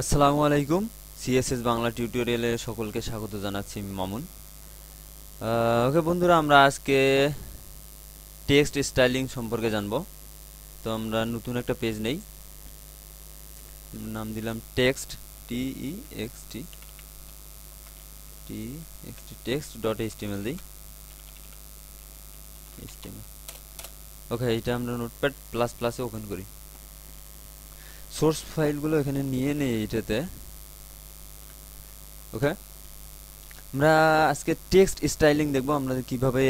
আসসালামু আলাইকুম। সিএসএস বাংলা টিউটোরিয়ালে সকলকে স্বাগত জানাচ্ছি মামুন। ওকে বন্ধুরা, আমরা আজকে টেক্সট স্টাইলিং সম্পর্কে জানব। তো আমরা নতুন একটা পেজ নেই। নাম দিলাম text T E X T T X T text dot HTML দিই। ওকে, এটা আমরা নোটপ্যাড প্লাস প্লাসে ওপেন করি। সোর্স ফাইলগুলো এখানে নিয়ে নেই এটাতে। ওকে আমরা আজকে টেক্সট স্টাইলিং দেখব, আমরা কীভাবে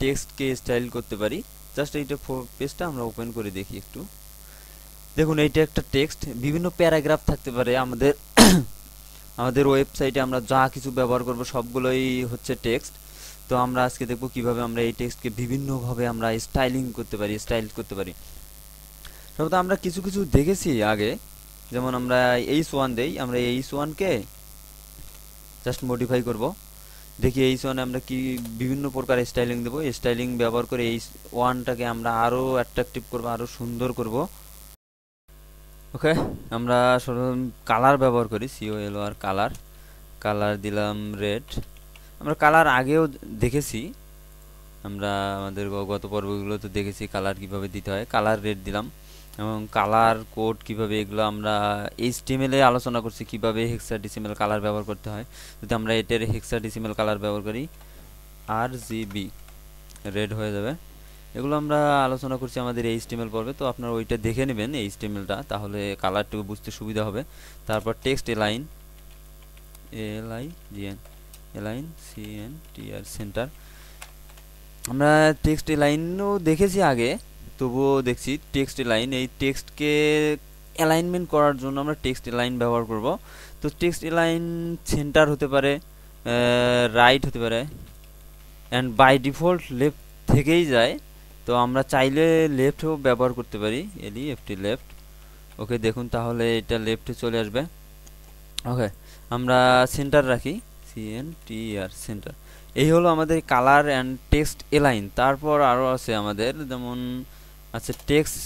টেক্সটকে স্টাইল করতে পারি। জাস্ট এইটা পেজটা আমরা ওপেন করে দেখি একটু। দেখুন, এইটা একটা টেক্সট বিভিন্ন প্যারাগ্রাফ থাকতে পারে। আমাদের আমাদের ওয়েবসাইটে আমরা যা কিছু ব্যবহার করব, সবগুলোই হচ্ছে টেক্সট তো আমরা আজকে দেখব কীভাবে আমরা এই টেক্সটকে বিভিন্নভাবে আমরা স্টাইলিং করতে পারি স্টাইল করতে পারি। সর্বদা আমরা কিছু কিছু দেখেছি আগে। যেমন আমরা এইচ ওয়ান দেই, আমরা এইচ ওয়ানকে জাস্ট মডিফাই করব। দেখি এইচ ওয়ানে আমরা কি বিভিন্ন প্রকার স্টাইলিং দেবো। স্টাইলিং ব্যবহার করে এইচ ওয়ানটাকে আমরা আরও অ্যাট্রাকটিভ করব আরও সুন্দর করব। ওকে আমরা সর্বপ্রথম কালার ব্যবহার করি C O L R colour colour দিলাম রেড আমরা কালার আগেও দেখেছি। আমরা আমাদের গত পর্বগুলোতে দেখেছি কালার কীভাবে দিতে হয়। কালার রেড দিলাম। এবং কালার কোড কীভাবে এগুলো আমরা এইচটিএমএল এ আলোচনা করছি, কীভাবে হেক্সাডেসিমাল কালার ব্যবহার করতে হয়। যদি আমরা এটার হেক্সাডেসিমাল কালার ব্যবহার করি আর জিবি রেড হয়ে যাবে। এগুলো আমরা আলোচনা করছি আমাদের এইচ এইচটিএমএল পর্বে, তো আপনারা ওইটা দেখে নেবেন এইচটিএমএলটা তাহলে কালারটুকু বুঝতে সুবিধা হবে। তারপর text align L I G N align C N T R centre আমরা টেক্সট এলাইনও দেখেছি আগে তবুও দেখছি টেক্সট লাইন এই টেক্সটকে অ্যালাইনমেন্ট করার জন্য আমরা টেক্সট লাইন ব্যবহার করব। তো টেক্সট লাইন সেন্টার হতে পারে রাইট হতে পারে অ্যান্ড বাই ডিফল্ট লেফট থেকেই যায়। তো আমরা চাইলে লেফটও ব্যবহার করতে পারি এলি এফটি লেফট ওকে দেখুন তাহলে এটা লেফটে চলে আসবে। ওকে আমরা সেন্টার রাখি সিএন টি আর সেন্টার এই হলো আমাদের কালার অ্যান্ড টেক্সট এলাইন তারপর আরও আছে আমাদের, যেমন আচ্ছা text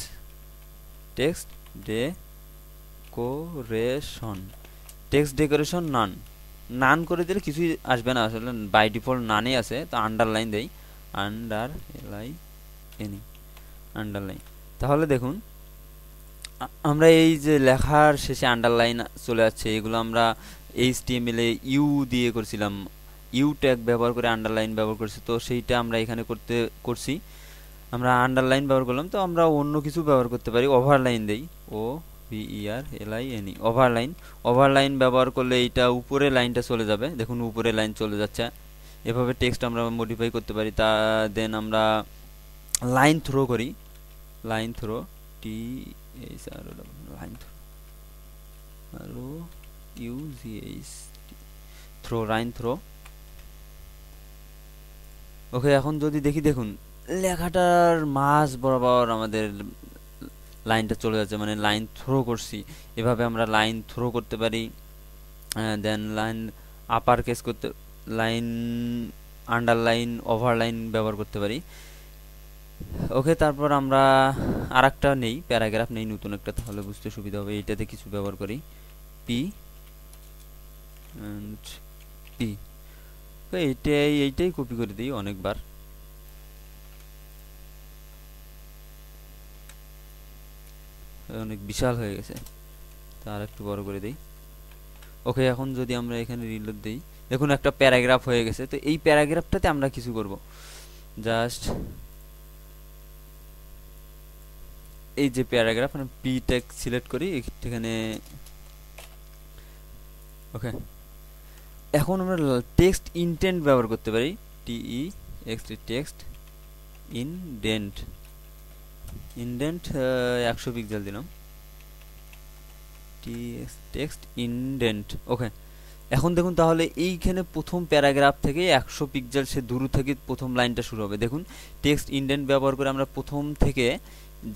text decoration text decoration none none করে দিলে কিছুই আসবে না, আসলে বাই ডিফল্ট নানে আছে, তো আন্ডারলাইন দেই। আন্ডার এলাই এনি আন্ডারলাইন তাহলে দেখুন আমরা এই যে লেখার শেষে আন্ডারলাইন চলে যাচ্ছে এগুলো আমরা এইচ এ ইউ দিয়ে করছিলাম। ইউ ট্যাগ ব্যবহার করে আন্ডারলাইন ব্যবহার করছি, তো সেইটা আমরা এখানে করতে, করছি। আমরা আন্ডারলাইন ব্যবহার করলাম, তো আমরা অন্য কিছু ব্যবহার করতে পারি ওভারলাইন দেই। O V E R L I N E overline overline ব্যবহার করলে এইটা উপরে লাইনটা চলে যাবে। দেখুন উপরে লাইন চলে যাচ্ছে। এভাবে টেক্সট আমরা মডিফাই করতে পারি, তা দেন আমরা লাইন থ্রো করি। Line through T H R line through R U G H through line through okay এখন যদি দেখি, দেখুন লেখাটার মাঝ বরাবর আমাদের লাইনটা চলে যাচ্ছে মানে লাইন থ্রো করছি। এভাবে আমরা লাইন থ্রো করতে পারি দেন লাইন আপার কেস করতে, লাইন আন্ডারলাইন ওভারলাইন ব্যবহার করতে পারি। ওকে, তারপর আমরা আর একটা নেই, প্যারাগ্রাফ নেই, নতুন একটা, তাহলে বুঝতে সুবিধা হবে, এইটাতে কিছু ব্যবহার করি। পি পি এইটাই এইটাই কপি করে দিই অনেকবার। অনেক বিশাল হয়ে গেছে। তার একটু বড় করে দিই। ওকে, এখন যদি আমরা এখানে রিলোড দিই, দেখুন একটা প্যারাগ্রাফ হয়ে গেছে। তো এই প্যারাগ্রাফটাতে আমরা কিছু করব। জাস্ট এই যে প্যারাগ্রাফ মানে পি ট্যাগ সিলেক্ট করি, এখানে ওকে। এখন আমরা টেক্সট ইনটেন্ট ব্যবহার করতে পারি। T E X text indent indent একশো পিক্সেল দিলাম। টেক্সট ইনডেন্ট ওকে এখন দেখুন তাহলে এইখানে প্রথম প্যারাগ্রাফ থেকে একশো পিক্সেল সে দূর থেকে প্রথম লাইনটা শুরু হবে। দেখুন টেক্সট ইনডেন্ট ব্যবহার করে আমরা প্রথম থেকে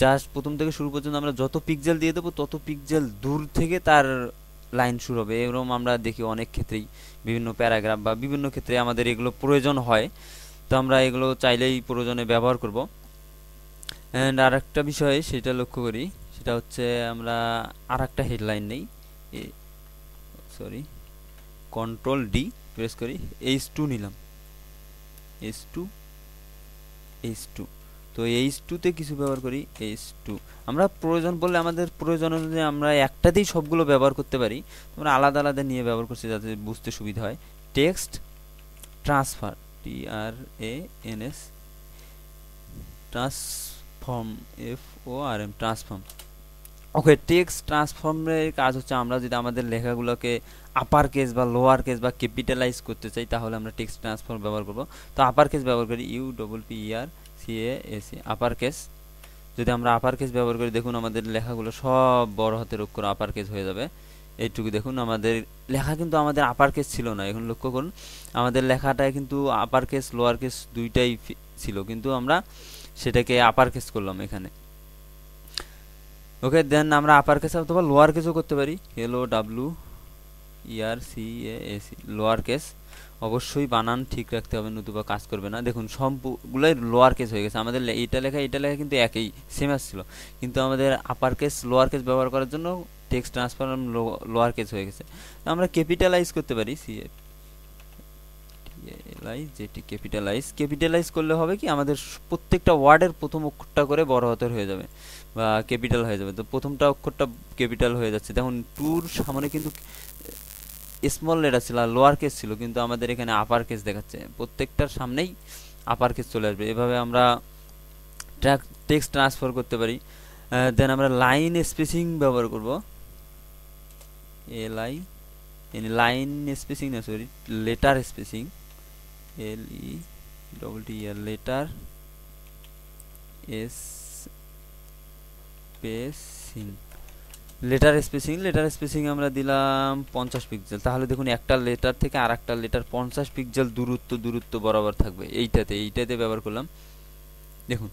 জাস্ট প্রথম থেকে শুরু পর্যন্ত আমরা যত পিক্সেল দিয়ে দেবো, তত পিক্সেল দূর থেকে তার লাইন শুরু হবে। এরকম আমরা দেখি অনেক ক্ষেত্রেই বিভিন্ন প্যারাগ্রাফ বা বিভিন্ন ক্ষেত্রে আমাদের এগুলো প্রয়োজন হয়। তো আমরা এগুলো চাইলেই প্রয়োজনে ব্যবহার করব। অ্যান্ড আর একটা বিষয় সেটা লক্ষ্য করি, সেটা হচ্ছে আমরা আর একটা হেডলাইন নেই সরি কন্ট্রোল ডি প্রেস করি এইচ টু নিলাম। এইচ টু এইচ টু তো এইচ টুতে কিছু ব্যবহার করি এইচ টু আমরা প্রয়োজন বললে আমাদের প্রয়োজন অনুযায়ী আমরা একটাতেই সবগুলো ব্যবহার করতে পারি। আমরা আলাদা আলাদা নিয়ে ব্যবহার করছি যাতে বুঝতে সুবিধা হয়। Text transfer T R A N S transform F O R M transform okay text ট্রান্সফর্মের কাজ হচ্ছে আমরা যদি আমাদের লেখাগুলোকে আপার কেস বা লোয়ার কেস বা ক্যাপিটালাইজ করতে চাই, তাহলে আমরা টেক্সট ট্রান্সফর্ম ব্যবহার করব। তো আপার কেস ব্যবহার করি U double P R C A S upper case যদি আমরা আপার কেস ব্যবহার করি, দেখুন আমাদের লেখাগুলো সব বড় হাতের অক্ষর আপার কেস হয়ে যাবে। এইটুকু দেখুন, আমাদের লেখা কিন্তু আমাদের আপার কেস ছিল না। এখন লক্ষ্য করুন, আমাদের লেখাটায় কিন্তু আপার কেস লোয়ার কেস দুইটাই ছিল। কিন্তু আমরা সেটাকে আপার কেস করলাম এখানে। ওকে দেন আমরা আপার কেস অথবা লোয়ার কেসও করতে পারি। L O W E R C A C lower case অবশ্যই বানান ঠিক রাখতে হবে, নতুবা কাজ করবে না। দেখুন, সবগুলোই লোয়ার কেস হয়ে গেছে। আমাদের এইটা লেখা এটা লেখা কিন্তু একই সেম আসছিল কিন্তু আমাদের আপার কেস লোয়ার কেস ব্যবহার করার জন্য টেক্সট ট্রান্সফার লোয়ার কেস হয়ে গেছে। আমরা ক্যাপিটালাইজ করতে পারি সি এলাই যেটি ক্যাপিটালাইজ ক্যাপিটালাইজ করলে হবে কি আমাদের প্রত্যেকটা ওয়ার্ডের প্রথম অক্ষরটা করে বড় হাতের হয়ে যাবে বা ক্যাপিটাল হয়ে যাবে। তো প্রথমটা অক্ষরটা ক্যাপিটাল হয়ে যাচ্ছে। দেখুন, টুর সামনে কিন্তু স্মল লেটার ছিল আর লোয়ার কেস ছিল, কিন্তু আমাদের এখানে আপার কেস দেখাচ্ছে। প্রত্যেকটার সামনেই আপার কেস চলে আসবে। এভাবে আমরা ট্র্যাক টেক্সট ট্রান্সফার করতে পারি। দেন আমরা লাইন স্পেসিং ব্যবহার করব। এল আই লাইন স্পেসিং না sorry letter spacing L E double T R letter S spacing letter spacing letter spacing আমরা দিলাম পঞ্চাশ পিক্সেল তাহলে দেখুন একটা লেটার থেকে আর একটা লেটার পঞ্চাশ পিক্সেল দূরত্ব দূরত্ব বরাবর থাকবে। এইটাতে এইটাতে ব্যবহার করলাম। দেখুন।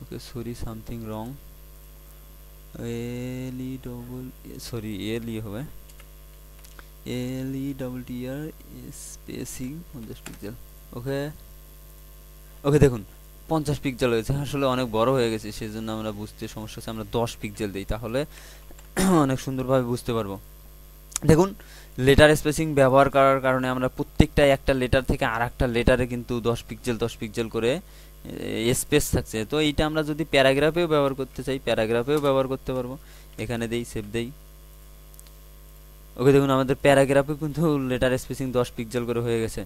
Okay sorry something wrong L E double sorry L E হবে। L E double T R spacing পঞ্চাশ পিক্সেল ওকে ওকে দেখুন, পঞ্চাশ পিক্সেল হয়েছে, আসলে অনেক বড় হয়ে গেছে সেই জন্য আমরা বুঝতে সমস্যা হচ্ছে, আমরা দশ পিক্সেল দিই, তাহলে অনেক সুন্দরভাবে বুঝতে পারব। দেখুন লেটার স্পেসিং ব্যবহার করার কারণে আমরা প্রত্যেকটা একটা লেটার থেকে আর একটা লেটারে কিন্তু দশ পিক্সেল দশ পিক্সেল করে স্পেস থাকছে। তো এইটা আমরা যদি প্যারাগ্রাফেও ব্যবহার করতে চাই, প্যারাগ্রাফেও ব্যবহার করতে পারব। এখানে দেই সেভ দেই। ওকে দেখুন, আমাদের প্যারাগ্রাফে কিন্তু লেটার স্পেসিং দশ পিক্সেল করে হয়ে গেছে।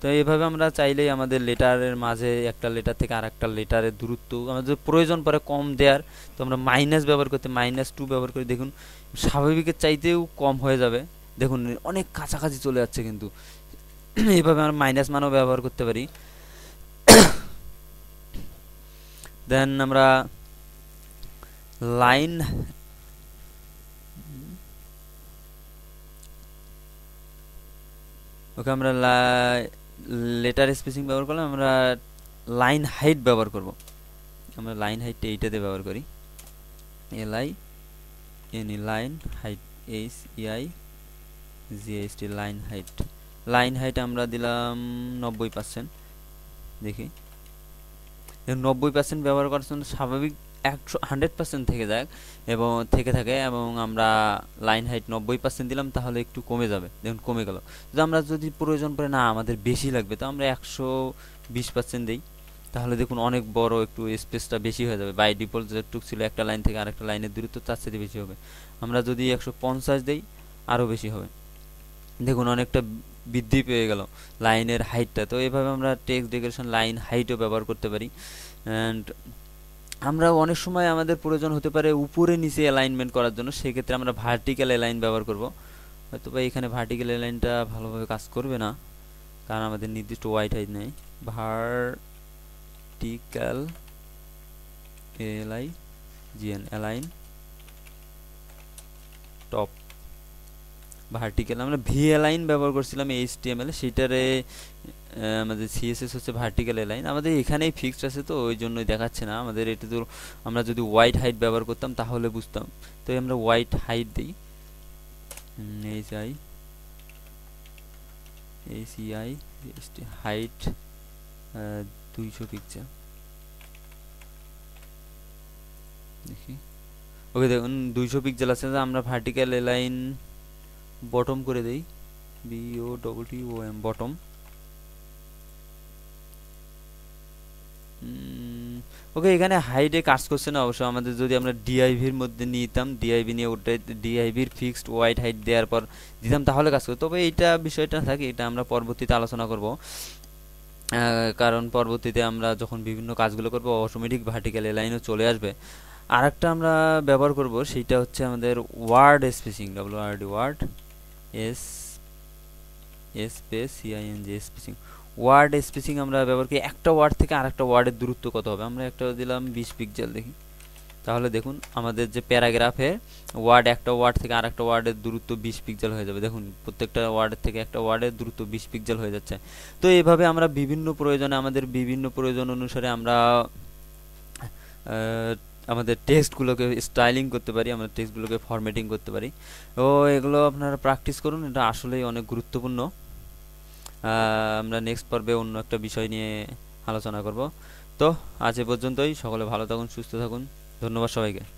তো এইভাবে আমরা চাইলেই আমাদের লেটারের মাঝে একটা লেটার থেকে আর একটা লেটারের দূরত্ব, আমাদের প্রয়োজন পড়ে কম দেওয়ার তো আমরা মাইনাস ব্যবহার করতে মাইনাস টু ব্যবহার করি দেখুন, স্বাভাবিকের চাইতেও কম হয়ে যাবে। দেখুন, অনেক কাছাকাছি চলে যাচ্ছে কিন্তু। এইভাবে আমরা মাইনাস মানও ব্যবহার করতে পারি। দেন আমরা লাইন ওকে আমরা লেটার স্পেসিং ব্যবহার করলাম, আমরা লাইন হাইট ব্যবহার করব। আমরা লাইন হাইটটা এইটাতে ব্যবহার করি। L I N line height H E I G H T line height line height আমরা দিলাম নব্বই পার্সেন্ট দেখি। নব্বই পার্সেন্ট ব্যবহার করার জন্য স্বাভাবিক একশো, হান্ড্রেড পার্সেন্ট থেকে যাক এবং থেকে থাকে এবং আমরা লাইন হাইট নব্বই পার্সেন্ট দিলাম, তাহলে একটু কমে যাবে। দেখুন, কমে গেল। যদি আমরা যদি প্রয়োজন পড়ে, না, আমাদের বেশি লাগবে, তো আমরা একশো বিশ পার্সেন্ট দিই। তাহলে দেখুন, অনেক বড় একটু স্পেসটা বেশি হয়ে যাবে। বাই ডিফল্ট যেটুক ছিল একটা লাইন থেকে আরেকটা লাইনের দূরত্ব, তার সাথে বেশি হবে। আমরা যদি একশো পঞ্চাশ দিই, আরও বেশি হবে। দেখুন, অনেকটা বৃদ্ধি পেয়ে গেল লাইনের হাইটটা। তো এভাবে আমরা টেক্সট ডেকোরেশন লাইন হাইটও ব্যবহার করতে পারি। অ্যান্ড আমরা অনেক সময় আমাদের প্রয়োজন হতে পারে উপরে নিচে অ্যালাইনমেন্ট করার জন্য, সেক্ষেত্রে আমরা ভার্টিক্যাল অ্যালাইন ব্যবহার করব। হয়তো বা এখানে ভার্টিক্যাল অ্যালাইনটা ভালোভাবে কাজ করবে না, কারণ আমাদের নির্দিষ্ট ওয়াইট হাইট নেই। Vertical A L I G N align top vertical আমরা ভি অ্যালাইন ব্যবহার করছিলাম এইচ টি এম এল সেইটারে আমাদের সিএসএস হচ্ছে ভার্টিক্যাল লাইন আমাদের এখানেই ফিক্সড আছে তো, ওই জন্যই দেখাচ্ছে না, আমাদের এটা তো আমরা যদি হোয়াইট হাইট ব্যবহার করতাম তাহলে বুঝতাম, তো আমরা হোয়াইট হাইট দিই H I H E I height দুইশো পিকচার দেখি ওকে দেখুন, দুইশো পিক্সেল আছে, আমরা ভার্টিক্যাল লাইন বটম করে দেই B O double O M bottom okay এখানে হাইটে কাজ করছে না, অবশ্য আমাদের যদি আমরা ডিআইভির মধ্যে নিতাম ডিআইভি নিয়ে ওটা ডিআইভির ফিক্সড ওয়াইড হাইট দেওয়ার পর দিতাম, তাহলে কাজ করতো। তবে এইটা বিষয়টা থাকে, এটা আমরা পরবর্তীতে আলোচনা করব। কারণ পরবর্তীতে আমরা যখন বিভিন্ন কাজগুলো করব অটোমেটিক ভার্টিক্যাল লাইনও চলে আসবে। আর একটা আমরা ব্যবহার করব সেইটা হচ্ছে আমাদের word spacing W R D word S space C I N G spacing. Word spacing আমরা ব্যবহার করি। একটা ওয়ার্ড থেকে আরেকটা ওয়ার্ডের দূরত্ব কত হবে? আমরা একটা দিলাম বিশ পিক্সেল দেখি। তাহলে দেখুন, আমাদের যে প্যারাগ্রাফে ওয়ার্ড একটা ওয়ার্ড থেকে আরেকটা ওয়ার্ডের দূরত্ব বিশ পিক্সেল হয়ে যাবে। দেখুন, প্রত্যেকটা ওয়ার্ডের থেকে একটা ওয়ার্ডের দূরত্ব বিশ পিক্সেল হয়ে যাচ্ছে। তো এইভাবে আমরা বিভিন্ন প্রয়োজনে, আমাদের বিভিন্ন প্রয়োজন অনুসারে আমরা আমাদের টেক্সটগুলোকে স্টাইলিং করতে পারি, আমরা টেক্সটগুলোকে ফরম্যাটিং করতে পারি। ও এগুলো আপনারা প্র্যাকটিস করুন, এটা আসলেই অনেক গুরুত্বপূর্ণ। আমরা নেক্সট পর্বে অন্য একটা বিষয় নিয়ে আলোচনা করব। তো আজ এ পর্যন্তই, সকলে ভালো থাকুন, সুস্থ থাকুন। ধন্যবাদ সবাইকে।